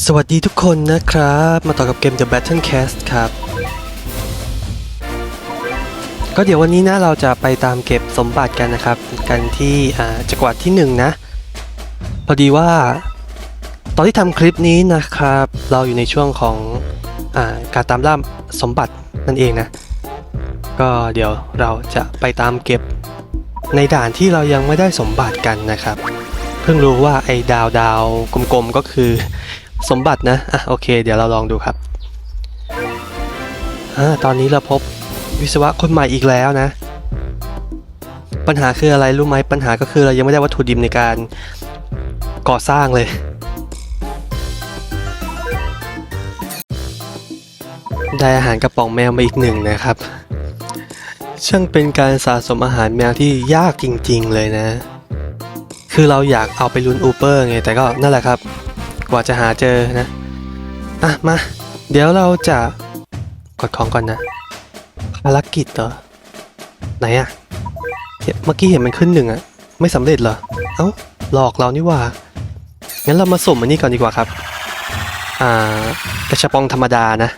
สวัสดีทุกคนนะครับ มาต่อกับเกม The Battle Cast ครับ ก็เดี๋ยววันนี้นะเราจะไปตามเก็บสมบัติกันนะครับ กันที่จักรวรรดิที่หนึ่งนะ พอดีว่า ตอนที่ทำคลิปนี้นะครับ เราอยู่ในช่วงของอการตามล่าสมบัตินั่นเองนะ ก็เดี๋ยวเราจะไปตามเก็บในด่านที่เรายังไม่ได้สมบัติกันนะครับ เพิ่งรู้ว่าไอ้ดาวดาวกลมๆก็คือ สมบัตินะ อะโอเค เดี๋ยวเราลองดูครับอ่าตอนนี้เราพบวิศวะคนใหม่อีกแล้วนะ ปัญหาคืออะไรรู้ไหมปัญหาก็คือเรายังไม่ได้วัตถุดิบในการก่อสร้างเลยได้อาหารกระป๋องแมวมาอีกหนึ่งนะครับ ช่างเป็นการสะสมอาหารแมวที่ยากจริงๆเลยนะ คือเราอยากเอาไปลุนอูเปอร์ไง แต่ก็นั่นแหละครับ กว่าจะหาเจอนะ อะ มา เดี๋ยวเราจะกดของก่อนนะ ภารกิจเหรอ ไหนอะเห็นเมื่อกี้เห็นมันขึ้นหนึ่งอะไม่สำเร็จเหรอ เอ้า หลอกเรานี่ว่า งั้นเรามาสุ่มอันนี้ก่อนดีกว่าครับ อ่ากระชับปองธรรมดานะ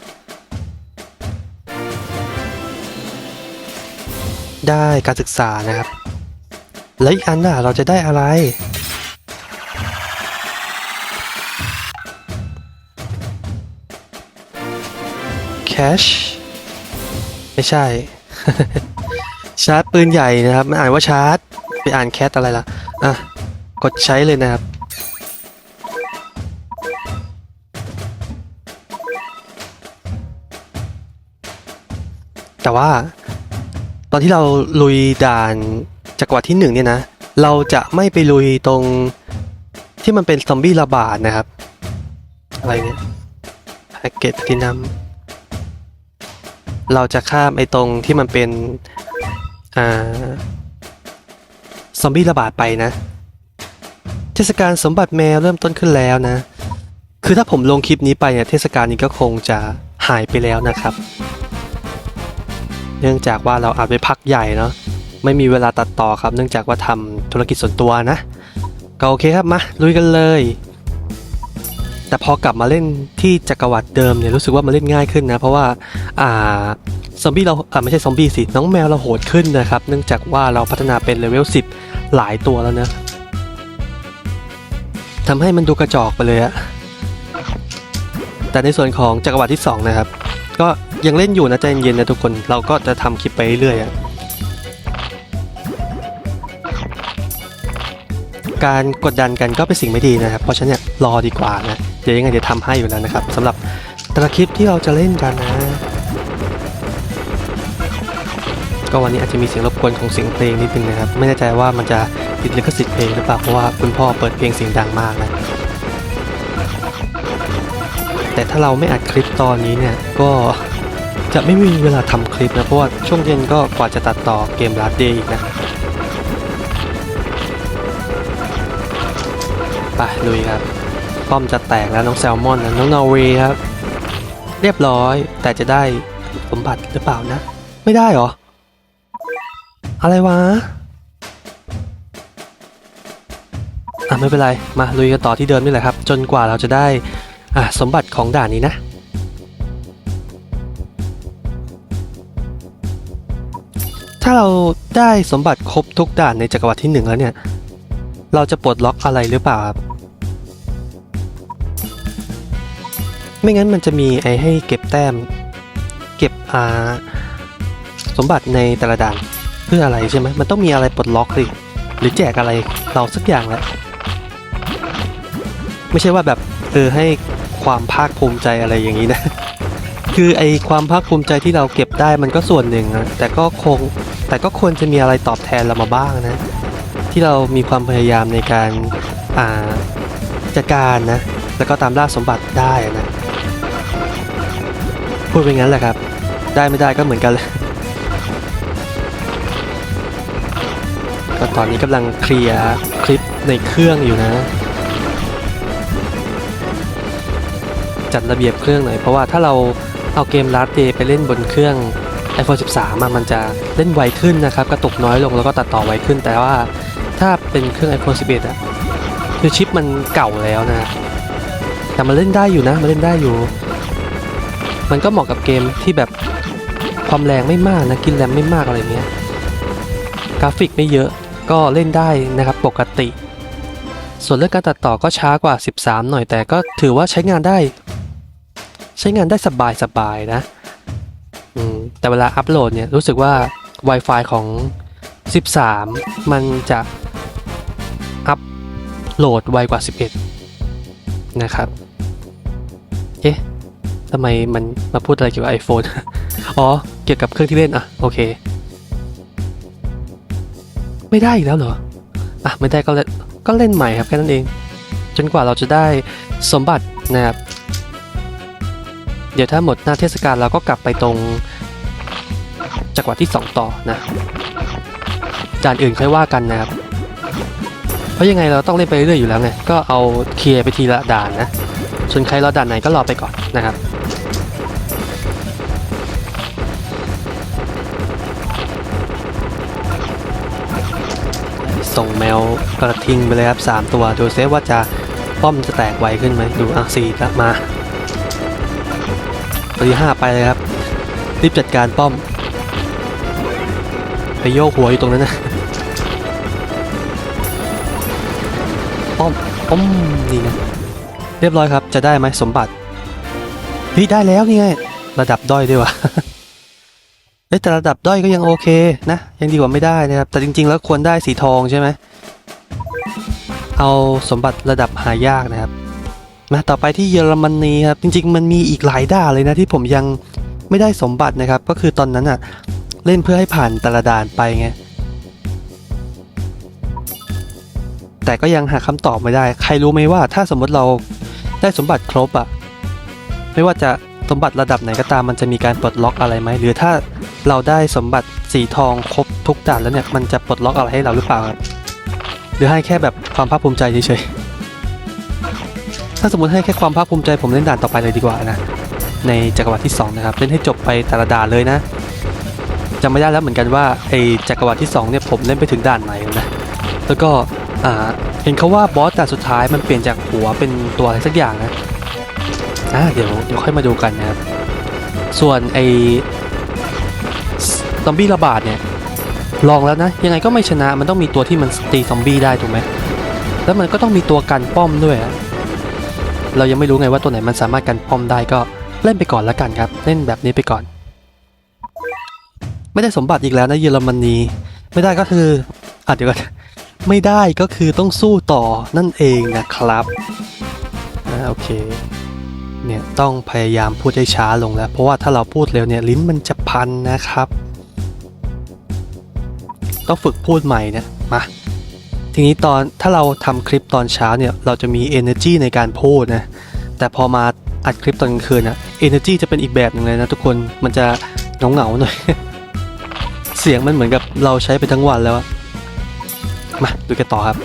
ได้การศึกษานะครับ แล้วอีกอันน่ะเราจะได้อะไร cash ไม่ใช่ ชาร์จปืนใหญ่นะครับ มันอ่านว่าชาร์จ ไปอ่านแคทอะไรล่ะ อะ กดใช้เลยนะครับ แต่ว่า ตอนที่เราลุยด่านจักรวรรดิที่หนึ่งเนี่ยนะ เราจะไม่ไปลุยตรงที่มันเป็นซอมบี้ระบาดนะครับ อะไรเนี่ยแพ็กเกจที่นำ เราจะข้ามไอ้ตรงที่มันเป็นอ่าซอมบี้ระบาดไปนะ เทศกาลสมบัติแมวเริ่มต้นขึ้นแล้วนะ คือถ้าผมลงคลิปนี้ไปเนี่ยเทศกาลนี้ก็คงจะหายไปแล้วนะครับ เนื่องจากว่าเราอาจไปพักใหญ่เนาะไม่มีเวลาตัดต่อครับ เนื่องจากว่าทำธุรกิจส่วนตัวนะ ก็โอเคครับมาลุยกันเลย แต่พอกลับมาเล่นที่จักรวรรดิเดิมเนี่ยรู้สึกว่ามันเล่นง่ายขึ้นนะ เพราะว่าอ่าซอมบี้เราอ่าไม่ใช่ซอมบี้สิ น้องแมวเราโหดขึ้นนะครับ เนื่องจากว่าเราพัฒนาเป็นเลเวล10 หลายตัวแล้วนะทำให้มันดูกระจอกไปเลยอะแต่ในส่วนของจักรวรรดิที่สองนะครับ ก็ยังเล่นอยู่นะใจเย็นๆนะทุกคนเราก็จะทำคลิปไปเรื่อยอะการกดดันกันก็เป็นสิ่งไม่ดีนะครับ เพราะฉะนั้นเนี่ยรอดีกว่านะ เดี๋ยวยังไงเดี๋ยวทำให้อยู่แล้วนะครับสำหรับแต่ละคลิปที่เราจะเล่นกันนะ ก็วันนี้อาจจะมีเสียงรบกวนของเสียงเพลงนิดนึงนะครับ ไม่แน่ใจว่ามันจะติดลิขสิทธิ์เพลงหรือเปล่าเพราะว่าคุณพ่อเปิดเพลงเสียงดังมากนะแต่ถ้าเราไม่อัดคลิปตอนนี้เนี่ยก็จะไม่มีเวลาทำคลิปนะเพราะว่าช่วงเย็นก็กว่าจะตัดต่อเกมลัดเดย์อีกนะไปลุยครับ ป้อมจะแตกแล้วน้องแซลมอนนะน้องนอร์เวย์ครับ เรียบร้อยแต่จะได้สมบัติหรือเปล่านะ ไม่ได้เหรอ อะไรวะ อะไม่เป็นไร มาลุยกันต่อที่เดิมนี่แหละครับ จนกว่าเราจะได้ อะสมบัติของด่านนี้นะ ถ้าเราได้สมบัติครบทุกด่านในจักรวรรดิที่หนึ่งแล้วเนี่ย เราจะปลดล็อกอะไรหรือเปล่าครับ ไม่งั้นมันจะมีไอ้ให้เก็บแต้ม เก็บอ่าสมบัติในแต่ละด่านเพื่ออะไรใช่ไหมมันต้องมีอะไรปลดล็อกสิหรือแจกอะไรเราสักอย่างแหละไม่ใช่ว่าแบบเออให้ความภาคภูมิใจอะไรอย่างนี้นะ คือไอความภาคภูมิใจที่เราเก็บได้มันก็ส่วนหนึ่งนะแต่ก็คงแต่ก็ควรจะมีอะไรตอบแทนเรามาบ้างนะ ที่เรามีความพยายามในการอ่าจัดการนะ แล้วก็ตามล่าสมบัติได้นะ พูดไปงั้นแหละครับ ได้ไม่ได้ก็เหมือนกันเลยก็ตอนนี้กำลังเคลียร์คลิปในเครื่องอยู่นะ จัดระเบียบเครื่องหน่อยเพราะว่าถ้าเราเอาเกม Last Day ไปเล่นบนเครื่อง iPhone 13อะมันจะเล่นไวขึ้นนะครับ กระตุกน้อยลงแล้วก็ตัดต่อไวขึ้น แต่ว่าถ้าเป็นเครื่อง iPhone 11อะคือชิปมันเก่าแล้วนะ แต่มันเล่นได้อยู่นะ มันเล่นได้อยู่ มันก็เหมาะกับเกมที่แบบความแรงไม่มากนะกินแรมไม่มากอะไรเงี้ยกราฟิกไม่เยอะก็เล่นได้นะครับปกติ ส่วนเรื่องการตัดต่อก็ช้ากว่า 13 หน่อยแต่ก็ถือว่าใช้งานได้ ใช้งานได้สบายสบายๆนะแต่เวลาอัปโหลดเนี่ยรู้สึกว่า Wi-Fi ของ 13 มันจะอัปโหลดไวกว่า 11 นะครับ เอ๊ะ ทำไมมันมาพูดอะไรเกี่ยวกับ iPhone อ๋อ เกี่ยวกับเครื่องที่เล่นอะโอเค ไม่ได้อีกแล้วเหรอ อะ ไม่ได้ก็เล่นก็เล่นใหม่ครับแค่นั้นเอง จนกว่าเราจะได้สมบัตินะครับ เดี๋ยวถ้าหมดหน้าเทศกาลเราก็กลับไปตรงจังหวัดที่ 2 ต่อนะด่านอื่นค่อยว่ากันนะครับ เพราะยังไงเราต้องเล่นไปเรื่อยอยู่แล้วไง ก็เอาเคลียร์ไปทีละด่านนะส่วนใครรอด่านไหนก็รอไปก่อนนะครับ ส่งแมวกระทิงไปเลยครับสามตัวดูเซฟว่าจะป้อมจะแตกไวขึ้นไหมดูอะสี่ละมาตีห้าไปเลยครับ รีบจัดการป้อม ไปโยกหัวอยู่ตรงนั้นนะป้อมป้อมนี่นะเรียบร้อยครับจะได้ไหมสมบัติเฮ้ยได้แล้วนี่ไงระดับด้อยด้วยวะ เอ้แต่ระดับด้อยก็ยังโอเคนะยังดีกว่าไม่ได้นะครับ แต่จริง ๆ แล้วควรได้สีทองใช่ไหมเอาสมบัติระดับหายากนะครับมาต่อไปที่เยอรมนีครับจริง ๆ มันมีอีกหลายด่านเลยนะที่ผมยังไม่ได้สมบัตินะครับ ก็คือตอนนั้นอะเล่นเพื่อให้ผ่านแต่ละด่านไปไงแต่ก็ยังหาคำตอบไม่ได้ ใครรู้ไหมว่าถ้าสมมติเราได้สมบัติครบอะไม่ว่าจะ สมบัติระดับไหนก็ตามมันจะมีการปลดล็อกอะไรไหมหรือถ้าเราได้สมบัติสีทองครบทุกด่านแล้วเนี่ยมันจะปลดล็อกอะไรให้เราหรือเปล่าครับหรือให้แค่แบบความภาคภูมิใจเฉยๆถ้าสมมติให้แค่ความภาคภูมิใจผมเล่นด่านต่อไปเลยดีกว่านะในจักรวรรดิที่สองนะครับเล่นให้จบไปแต่ละด่านเลยนะจำไม่ได้แล้วเหมือนกันว่าไอ้จักรวรรดิที่สองเนี่ยผมเล่นไปถึงด่านไหนนะแล้วก็อ่าเห็นเขาว่าบอสด่านสุดท้ายมันเปลี่ยนจากหัวเป็นตัวอะไรสักอย่างนะ อ่าเดี๋ยวเดี๋ยวค่อยมาดูกันนะครับ ส่วนไอซอมบี้ระบาดเนี่ย ลองแล้วนะ ยังไงก็ไม่ชนะมันต้องมีตัวที่มันตีซอมบี้ได้ถูกไหมแล้วมันก็ต้องมีตัวกันป้อมด้วยอะเรายังไม่รู้ไงว่าตัวไหนมันสามารถกันป้อมได้ก็เล่นไปก่อนแล้วกันครับ เล่นแบบนี้ไปก่อน ไม่ได้สมบัติอีกแล้วนะเยอรมนีไม่ได้ก็คืออะเดี๋ยวก่อนไม่ได้ก็คือต้องสู้ต่อนั่นเองนะครับอ่าโอเค เนี่ยต้องพยายามพูดให้ช้าลงแล้ว เพราะว่าถ้าเราพูดเร็วเนี่ยลิ้นมันจะพันนะครับ ต้องฝึกพูดใหม่เนี่ยมาทีนี้ตอนถ้าเราทำคลิปตอนเช้าเนี่ยเราจะมี energy ในการพูดนะแต่พอมาอัดคลิปตอนกลางคืนนะ energy จะเป็นอีกแบบหนึ่งเลยนะทุกคนมันจะเหงาหน่อย เสียงมันเหมือนกับเราใช้ไปทั้งวันแล้วมาดูกันต่อครับ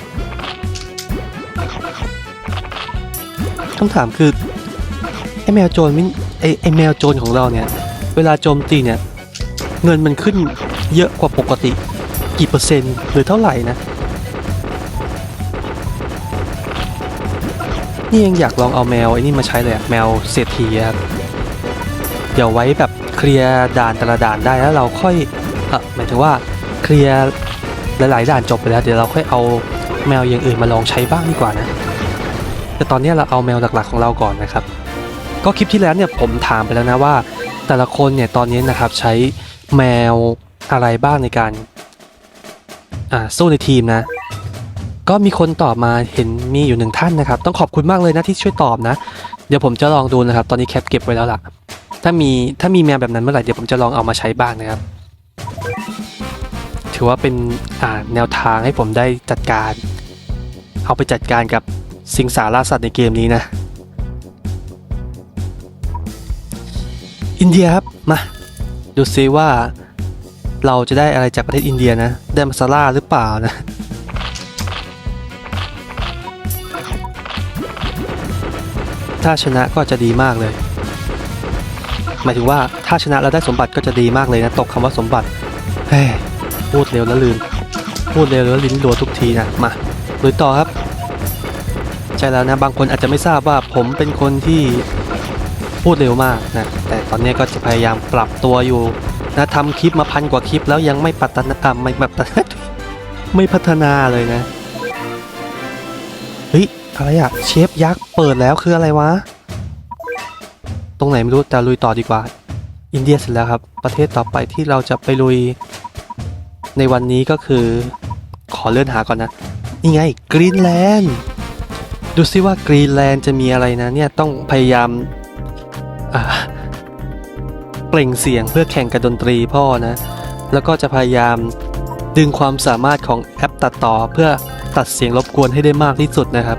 คำถามคือ แมวโจรมิไอ้ไอ้แมวโจรของเราเนี่ย เวลาโจมตีเนี่ย เงินมันขึ้นเยอะกว่าปกติ กี่เปอร์เซ็นต์หรือเท่าไหร่นะ นี่ยังอยากลองเอาแมวไอ้นี่มาใช้เลยอะแมวเศรษฐีครับเดี๋ยวไว้แบบเคลียร์ด่านแต่ละด่านได้แล้วเราค่อยเออหมายถึงว่าเคลียร์หลายๆด่านจบไปแล้วเดี๋ยวเราค่อยเอาแมวอย่างอื่นมาลองใช้บ้างดีกว่านะ แต่ตอนนี้เราเอาแมวหลักๆของเราก่อนนะครับ ก็คลิปที่แล้วเนี่ยผมถามไปแล้วนะว่า แต่ละคนเนี่ยตอนนี้นะครับใช้แมวอะไรบ้างในการอ่าสู้ในทีมนะ ก็มีคนตอบมาเห็นมีอยู่หนึ่งท่านนะครับ ต้องขอบคุณมากเลยนะที่ช่วยตอบนะ เดี๋ยวผมจะลองดูนะครับ ตอนนี้แคปเก็บไว้แล้วล่ะ ถ้ามีถ้ามีแมวแบบนั้นเมื่อไหร่เดี๋ยวผมจะลองเอามาใช้บ้างนะครับ ถือว่าเป็นอ่าแนวทางให้ผมได้จัดการ เอาไปจัดการกับสิงสาราสัตว์ในเกมนี้นะ นเดียครับ มา ดูซิว่า เราจะได้อะไรจากประเทศอินเดียนะ ได้มาซาร่าหรือเปล่านะถ้าชนะก็จะดีมากเลย หมายถึงว่าถ้าชนะแล้วได้สมบัติก็จะดีมากเลยนะ ตกคำว่าสมบัติ เฮ้พูดเร็วแล้วลืม พูดเร็วแล้วลิ้นรัวทุกทีนะ มาลุยต่อครับ ใช่แล้วนะ บางคนอาจจะไม่ทราบว่าผมเป็นคนที่ พูดเร็วมากนะแต่ตอนนี้ก็จะพยายามปรับตัวอยู่นะทำคลิปมาพันกว่าคลิปแล้วยังไม่ปัตนาอะไม่แบบไม่พัฒนาเลยนะเฮ้ยอะไรอะเชฟยักษ์เปิดแล้วคืออะไรวะ ตรงไหนไม่รู้แต่ลุยต่อดีกว่า อินเดียเสร็จแล้วครับ ประเทศต่อไปที่เราจะไปลุย ในวันนี้ก็คือ ขอเลื่อนหาก่อนนะ นี่ไงกรีนแลนด์ดูซิว่ากรีนแลนด์จะมีอะไรนะเนี่ยต้องพยายาม เปล่งเสียงเพื่อแข่งกับดนตรีพ่อนะ แล้วก็จะพยายามดึงความสามารถของแอปตัดต่อเพื่อตัดเสียงรบกวนให้ได้มากที่สุดนะครับ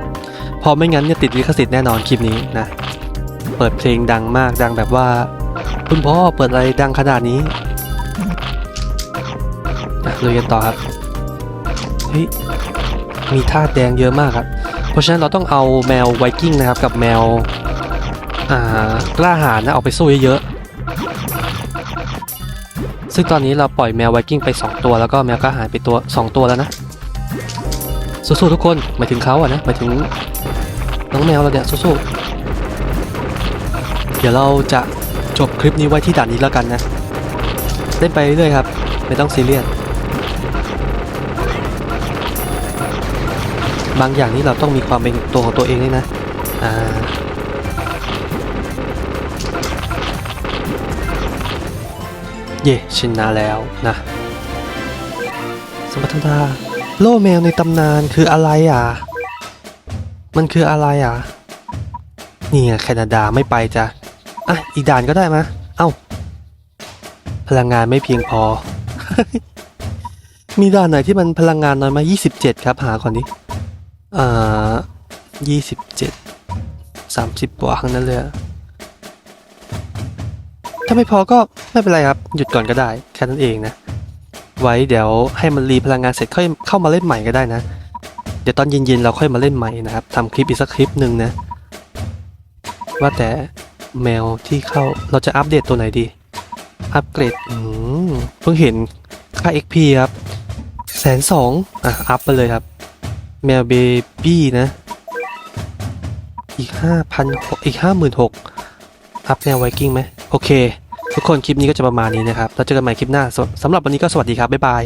พอไม่งั้นเนี่ยติดลิขสิทธิ์แน่นอนคลิปนี้นะ เปิดเพลงดังมากดังแบบว่า คุณพ่อเปิดอะไรดังขนาดนี้อะลุยกันต่อครับ เฮ้ย มีธาตุแดงเยอะมากครับ เพราะฉะนั้นเราต้องเอาแมวไวกิ้งนะครับกับแมว อ่ากล้าหาญนะออกไปสู้เยอะๆซึ่งตอนนี้เราปล่อยแมวไวกิ้งไป 2 ตัวแล้วก็แมวกล้าหาญไปตัว 2 ตัวแล้วนะ สู้ๆทุกคนหมายถึงเขาอะนะหมายถึงน้องแมวเราเนี่ยสู้ๆเดี๋ยวเราจะจบคลิปนี้ไว้ที่ด่านนี้แล้วกันนะเล่นไปเรื่อยๆครับ ไม่ต้องซีเรียสบางอย่างนี่เราต้องมีความเป็นตัวของตัวเองด้วยนะ อ่า เย่ชนะแล้วนะ สมบัติธรรมดาโล่แมวในตำนานคืออะไรอะ มันคืออะไรอะนี่ไงแคนาดาไม่ไปจ้ะ อะ อีกด่านก็ได้มะ เอ้า พลังงานไม่เพียงพอ มีด่านไหนที่มันพลังงานน้อยมา27 ครับ หาก่อนดิอ่ายี่สิบเจ็ดสามสิบกว่าครั้งนั้นเลยอะ ถ้าไม่พอก็ไม่เป็นไรครับ หยุดก่อนก็ได้แค่นั้นเองนะ ไว้เดี๋ยวให้มันรีพลังงานเสร็จค่อยเข้ามาเล่นใหม่ก็ได้นะ เดี๋ยวตอนเย็นๆเราค่อยมาเล่นใหม่นะครับทำคลิปอีกสักคลิปหนึ่งนะ ว่าแต่แมวที่เข้าเราจะอัปเดตตัวไหนดี อัปเกรดเพิ่งเห็นค่า XP ครับแสนสองอะ อัพไปเลยครับ แมวเบบี้นะ อีกห้าพันอีกห้าหมื่นหกอัพแนวไวกิ้งไหม โอเค ทุกคนคลิปนี้ก็จะประมาณนี้นะครับ แล้วเจอกันใหม่คลิปหน้าสำหรับวันนี้ก็สวัสดีครับ บ๊ายบาย